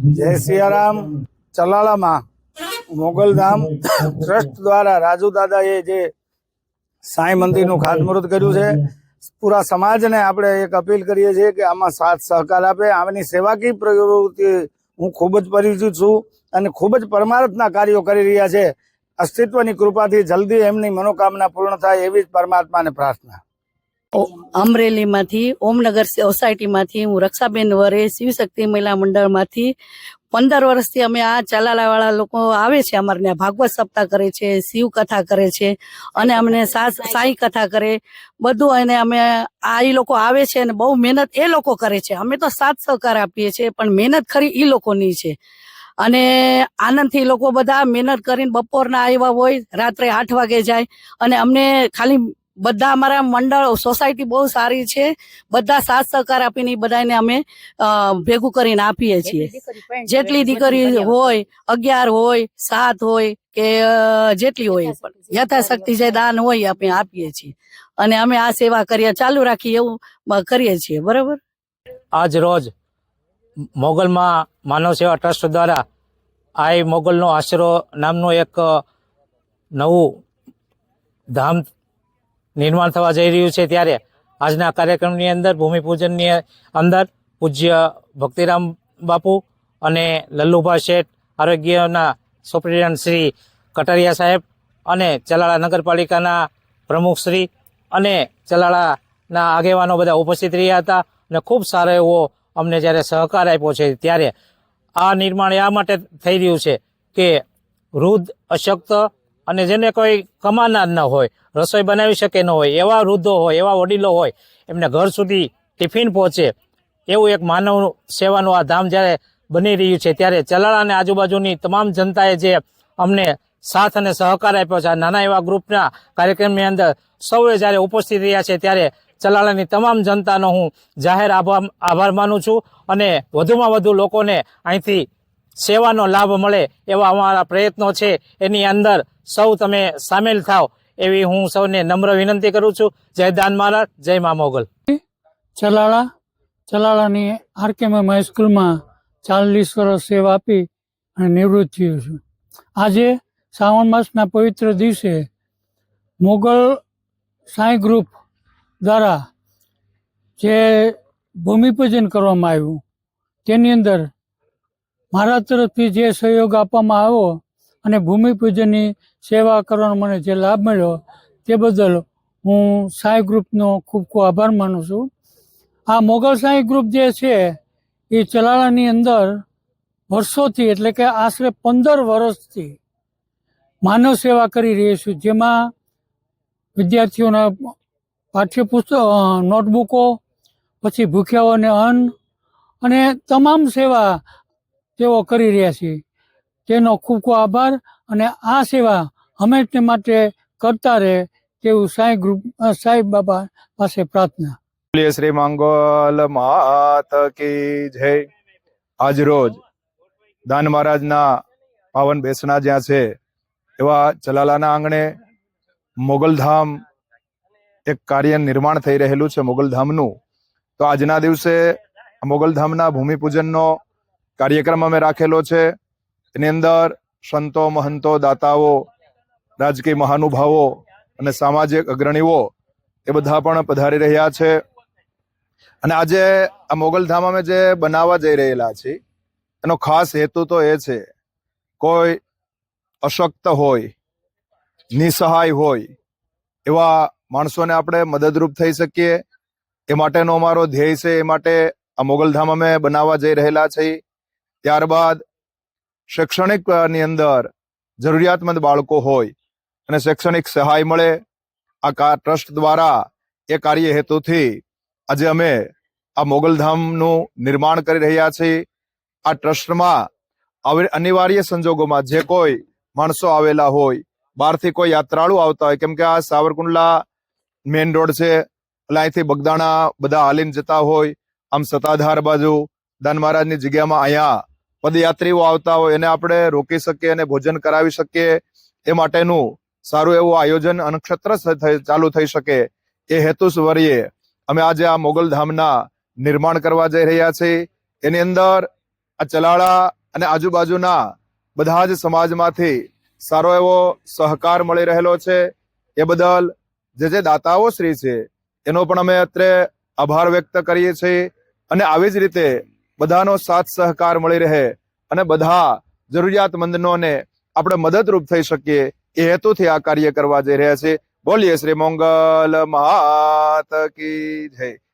જય સિયારામ, ચલાળામાં, મોગલધામ, ટ્રસ્ટ દ્વારા રાજુ દાદાએ જે સાંઈ મંદિરનું ખાતમુહૂર્ત કર્યું છે, પૂરા સમાજને આપણે એક અપીલ કરીએ છીએ કે આમાં સાથ સહકાર આપે, આમની સેવાકીય પ્રવૃત્તિ હું ખૂબ જ પરિચિત છું અને ખૂબ જ પરમાર્થના કાર્યો કરી રહ્યા છે. અસ્તિત્વની કૃપાથી જલ્દી એમની મનોકામના પૂર્ણ થાય એવી જ પરમાત્માને પ્રાર્થના. અમરેલીમાંથી ઓમનગર સોસાયટીમાંથી હું રક્ષાબેન વરે શિવશક્તિ મહિલા મંડળમાંથી પંદર વર્ષથી અમે આ ચલાલાવાળા લોકો આવે છે અમારે ત્યાં. ભાગવત સપ્તાહ કરે છે, શિવ કથા કરે છે અને અમને સાંઈ કથા કરે. બધું અને અમે આ એ લોકો આવે છે અને બહુ મહેનત એ લોકો કરે છે. અમે તો સાથ સહકાર આપીએ છીએ, પણ મહેનત ખરી એ લોકોની છે. અને આનંદથી લોકો બધા મહેનત કરીને બપોરના આવ્યા હોય, રાત્રે આઠ વાગે જાય અને અમને ખાલી બધા અમારા મંડળ સોસાયટી બહુ સારી છે. બધા સાથ સહકાર આપીને બધાને અમે ભેગું કરીને આપીએ છીએ. જેટલી દીકરી હોય અગિયાર હોય સાત હોય કે જેટલી હોય પણ યથાશક્તિ જે દાન હોય આપણે આપીએ છીએ. અને અમે આ સેવા કરીએ ચાલુ રાખીએ એવું કરીએ છીએ. બરાબર? આજ રોજ મોગલમાં માનવ સેવા ટ્રસ્ટ દ્વારા આઈ મોગલનો આશરો નામનું એક નવું ધામ નિર્માણ થવા જઈ રહ્યું છે ત્યારે આજના કાર્યક્રમની અંદર, ભૂમિપૂજનની અંદર પૂજ્ય ભક્તિરામ બાપુ અને લલ્લુભા શેઠ, આરોગ્યના સુપ્રિન્ટેન્ડન્ટ શ્રી કટરિયા સાહેબ અને ચલાળા નગરપાલિકાના પ્રમુખશ્રી અને ચલાળાના આગેવાનો બધા ઉપસ્થિત રહ્યા હતા અને ખૂબ સારો એવો અમને જ્યારે સહકાર આપ્યો છે ત્યારે આ નિર્માણ આ માટે થઈ રહ્યું છે કે વૃદ્ધ, અશક્ત અને જેને કોઈ કમાનાર ન હોય રસોઈ બનાવી શકે ન હોય, એવા વૃદ્ધો હોય, એવા વડીલો હોય, એમને ઘર સુધી ટિફિન પહોંચે, એવું એક માનવ સેવાનું આ ધામ જ્યારે બની રહ્યું છે, ત્યારે ચલાળા અને આજુબાજુની તમામ જનતાએ જે અમને સાથ અને સહકાર આપ્યો છે નાના એવા ગ્રુપના કાર્યક્રમની અંદર સૌએ જ્યારે ઉપસ્થિત રહ્યા છે, ત્યારે ચલાળાની તમામ જનતાનો હું જાહેર આભાર આભાર માનું છું અને વધુમાં વધુ લોકોને અહીંથી સેવાનો લાભ મળે એવા અમારા પ્રયત્નો છે, એની અંદર સૌ તમે સામેલ થાવ. એવી હું સૌને નમ્ર વિનંતી કરું છું. જય દાન મહારાજ, જય મા મોગલ. ચલાળા, ચલાળાની આરકેએમ હાઈસ્કૂલમાં ચાલીસ વર્ષ સેવા આપી અને નિવૃત્ત થયો છું. આજે શ્રાવણ માસના પવિત્ર દિવસે મોગલ સાંઈ ગ્રુપ દ્વારા જે ભૂમિપૂજન કરવામાં આવ્યું, તેની અંદર મારા તરફથી જે સહયોગ આપવામાં આવ્યો અને ભૂમિપૂજનની સેવા કરવાનો મને જે લાભ મળ્યો તે બદલ હું સાંઈ ગ્રુપનો ખૂબ ખૂબ આભાર માનું છું. આ મોગલ સાંઈ ગ્રુપ જે છે, એ ચલાળાની અંદર વર્ષોથી એટલે કે આશરે પંદર વર્ષથી માનવ સેવા કરી રહી છું, જેમાં વિદ્યાર્થીઓના પાઠ્યપુસ્તક નોટબુકો, પછી ભૂખ્યાઓને અન્ન અને તમામ સેવા તેઓ કરી રહ્યા છે. તેનો ખૂબ ખૂબ આભાર અને આ સેવા હંમેશને માટે કરતા રહે તેવું સાંઈ ગ્રુપ સાંઈ બાબા પાસે પ્રાર્થના. શ્રી મંગોલ માત કી જય. આજ રોજ દાન મહારાજના પાવન બેસણા જ્યાં છે, એવા ચલાલાના આંગણે મોગલધામ એક કાર્ય નિર્માણ થઈ રહેલું છે મોગલધામનું તો આજના દિવસે મોગલધામના ભૂમિપૂજનનો કાર્યક્રમ અમે રાખેલો છે. એની અંદર સંતો, મહંતો, દાતાઓ, રાજકીય મહાનુભાવો અને સામાજિક અગ્રણીઓ એ બધા પણ પધારી રહ્યા છે. અને આજે આ મોગલધામ અમે જે બનાવવા જઈ રહેલા છીએ, એનો ખાસ હેતુ તો એ છે, કોઈ અશક્ત હોય, નિસહાય હોય, એવા માણસોને આપણે મદદરૂપ થઈ શકીએ, એ માટેનો અમારો ધ્યેય છે, એ માટે આ મોગલધામ અમે બનાવવા જઈ રહેલા છીએ. ત્યારબાદ શૈક્ષણિક અ, ની અંદર જરૂરિયાતમંદ બાળકો હોય અને શૈક્ષણિક સહાય મળે આ ટ્રસ્ટ દ્વારા એ કાર્ય હેતુથી આજે અમે આ મોગલધામનું નિર્માણ કરી રહ્યા છીએ. આ ટ્રસ્ટમાં અનિવાર્ય સંજોગોમાં જે કોઈ માણસો આવેલા હોય બહારથી કોઈ યાત્રાળુ આવતા હોય કેમ કે આ સાવરકુંડલા મેઇન રોડ છે એટલે અહીંથી બગદાણા બધા હાલીને જતા હોય. આમ સતાધાર બાજુ દાન મહારાજની જગ્યામાં અહીંયા પદયાત્રીઓ આવતા હોય એને આપણે રોકી શકીએ અને ભોજન કરાવી શકીએ. એ માટેનું સારું એવું આયોજન અનક્ષત્ર ચાલુ થઈ શકે એ હેતુ સ્વરીએ અમે આજે આ મોગલ ધામના નિર્માણ કરવા જઈ રહ્યા છીએ. એની અંદર આ ચલાળા અને આજુબાજુના બધા જ સમાજમાંથી સારો એવો સહકાર મળી રહેલો છે. એ બદલ જે જે દાતાઓ શ્રી છે એનો પણ અમે અત્રે આભાર વ્યક્ત કરીએ છીએ. અને આવી જ રીતે બધાનો સાથ સહકાર મળી રહે અને બધા જરૂરિયાતમંદનોને આપણે મદદરૂપ થઈ શકીએ એ હેતુથી આ કાર્ય કરવા જઈ રહ્યા છે. બોલીએ શ્રી મંગલ મહાત કી જય.